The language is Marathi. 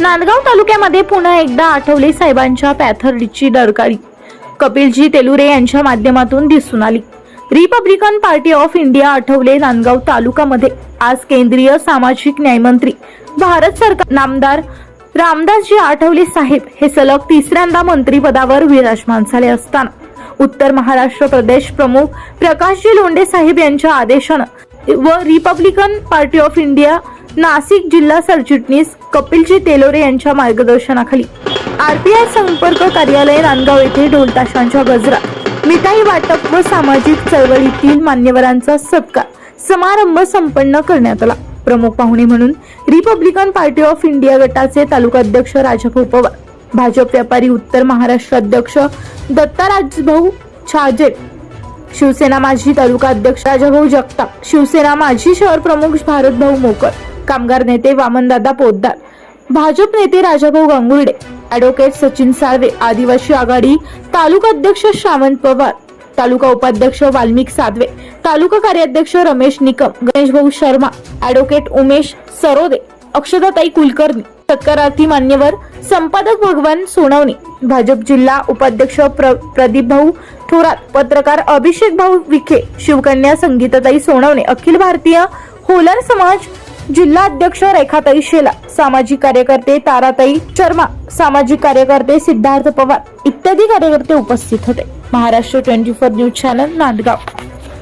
नांदगाव तालुक्यामध्ये पुन्हा एकदा आठवले साहेबांच्या पॅथर्डीची दरकारी कपिलजी तेलुरे यांच्या माध्यमातून दिसून आली. Republican Party of India Athawale Nandgaon तालुकामध्ये. आज केंद्रीय सामाजिक न्यायमंत्री भारत सरकार नामदार रामदासजी आठवले साहेब हे सलग तिसऱ्यांदा मंत्रीपदावर विराजमान झाले असताना. उत्तर महाराष्ट्र प्रदेश प्रमुख प्रकाशजी लोंढे साहेब यांच्या आदेशानं व Republican Party of India Nashik जिल्हा सरचिटणीस कपिलजी तेलोरे यांच्या मार्गदर्शनाखाली आरपीआय संपर्क कार्यालय नांदगाव येथे ढोलताशांच्या गजरात मिठाई वाटप व सामाजिक चळवळीतील मान्यवरांचा सत्कार समारंभ संपन्न करण्यात आला. प्रमुख पाहुणे म्हणून रिपब्लिकन पार्टी ऑफ इंडिया गटाचे तालुकाध्यक्ष राजाभाऊ पवार भाजप व्यापारी उत्तर महाराष्ट्र अध्यक्ष दत्ताराजभाऊ छाजे शिवसेना माजी तालुका अध्यक्ष राजाभाऊ जगताप शिवसेना माजी शहर प्रमुख भारतभाऊ मोकर कामगार नेते वामनदादा पोद्दार भाजप नेते राजाभाऊ गांगुर्डे ऍडव्होकेट सचिन साळवे आदिवासी आघाडी तालुका अध्यक्ष श्रावण पवार तालुका उपाध्यक्ष वाल्मिक साधवे तालुका कार्याध्यक्ष रमेश निकम गणेशभाऊ शर्मा ऍडव्होकेट उमेश सरोदे अक्षताताई कुलकर्णी सत्कारार्थी मान्यवर संपादक भगवान सोनवणे भाजप जिल्हा उपाध्यक्ष प्र, प्रदीप भाऊ थोरात पत्रकार अभिषेक भाऊ विखे शिवकन्या संगीताताई सोनवणे अखिल भारतीय होलार समाज जिल्हाध्यक्ष रेखाताई शेला सामाजिक कार्यकर्ते ताराताई शर्मा सामाजिक कार्यकर्ते सिद्धार्थ पवार इत्यादी कार्यकर्ते उपस्थित होते. Maharashtra twenty four news channel Nandgaon.